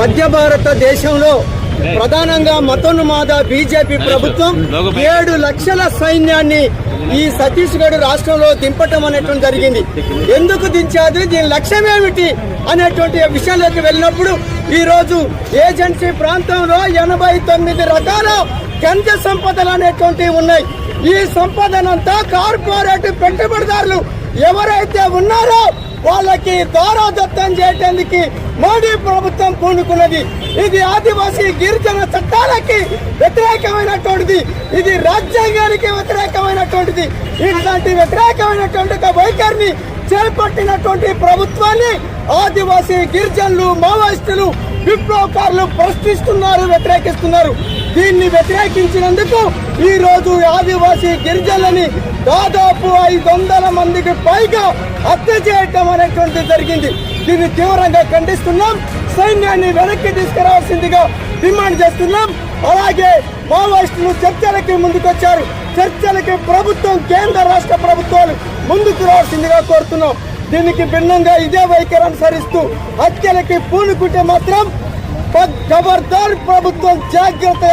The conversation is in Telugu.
మధ్య భారతదేశంలో ప్రధానంగా మతోన్మాద బీజేపీ ప్రభుత్వం ఏడు లక్షల సైన్యాన్ని ఈ ఛత్తీస్గఢ్ రాష్ట్రంలో దింపటం అనేటువంటి జరిగింది. ఎందుకు దించాది? దీని లక్ష్యం ఏమిటి అనేటువంటి విషయంలోకి వెళ్ళినప్పుడు ఈ రోజు ఏజెన్సీ ప్రాంతంలో ఎనభై తొమ్మిది రకాల ఖనిజ సంపదలు అనేటువంటివి ఉన్నాయి. ఈ సంపదనంతా కార్పొరేట్ పెట్టుబడిదారులు ఎవరైతే ఉన్నారో వాళ్ళకి దారాదత్తం చేయటానికి మోడీ ప్రభుత్వం పూనుకున్నది. ఇది ఆదివాసీ గిరిజన చట్టాలకి వ్యతిరేకమైనటువంటిది. ఇది రాజ్యాంగానికి వ్యతిరేకమైనటువంటిది. ఇట్లాంటి వ్యతిరేకమైనటువంటి ఒక వైఖరిని చేపట్టినటువంటి ప్రభుత్వాన్ని ఆదివాసీ గిరిజనులు మావోయిస్టులు విప్లవకారులు ప్రశ్నిస్తున్నారు వ్యతిరేకిస్తున్నారు. దీన్ని వ్యతిరేకించినందుకు ఈ రోజు ఆదివాసీ గిరిజనులని దాదాపు ఐదు వందల మందికి పైగా హత్య చేయటం అనేటువంటి జరిగింది. దీన్ని తీవ్రంగా ఖండిస్తున్నాం. సైన్యాన్ని వెనక్కి తీసుకురావాల్సిందిగా డిమాండ్ చేస్తున్నాం. అలాగే మావోయిస్టులు చర్చలకి ముందుకొచ్చారు. చర్చలకి ప్రభుత్వం కేంద్ర రాష్ట్ర ప్రభుత్వాలు ముందుకు రావాల్సిందిగా కోరుతున్నాం. దీనికి భిన్నంగా ఇదే వైఖరి అనుసరిస్తూ హత్యలకి పూనుకుంటే మాత్రం ఖబర్దార్ ప్రభుత్వం జాగ్రత్త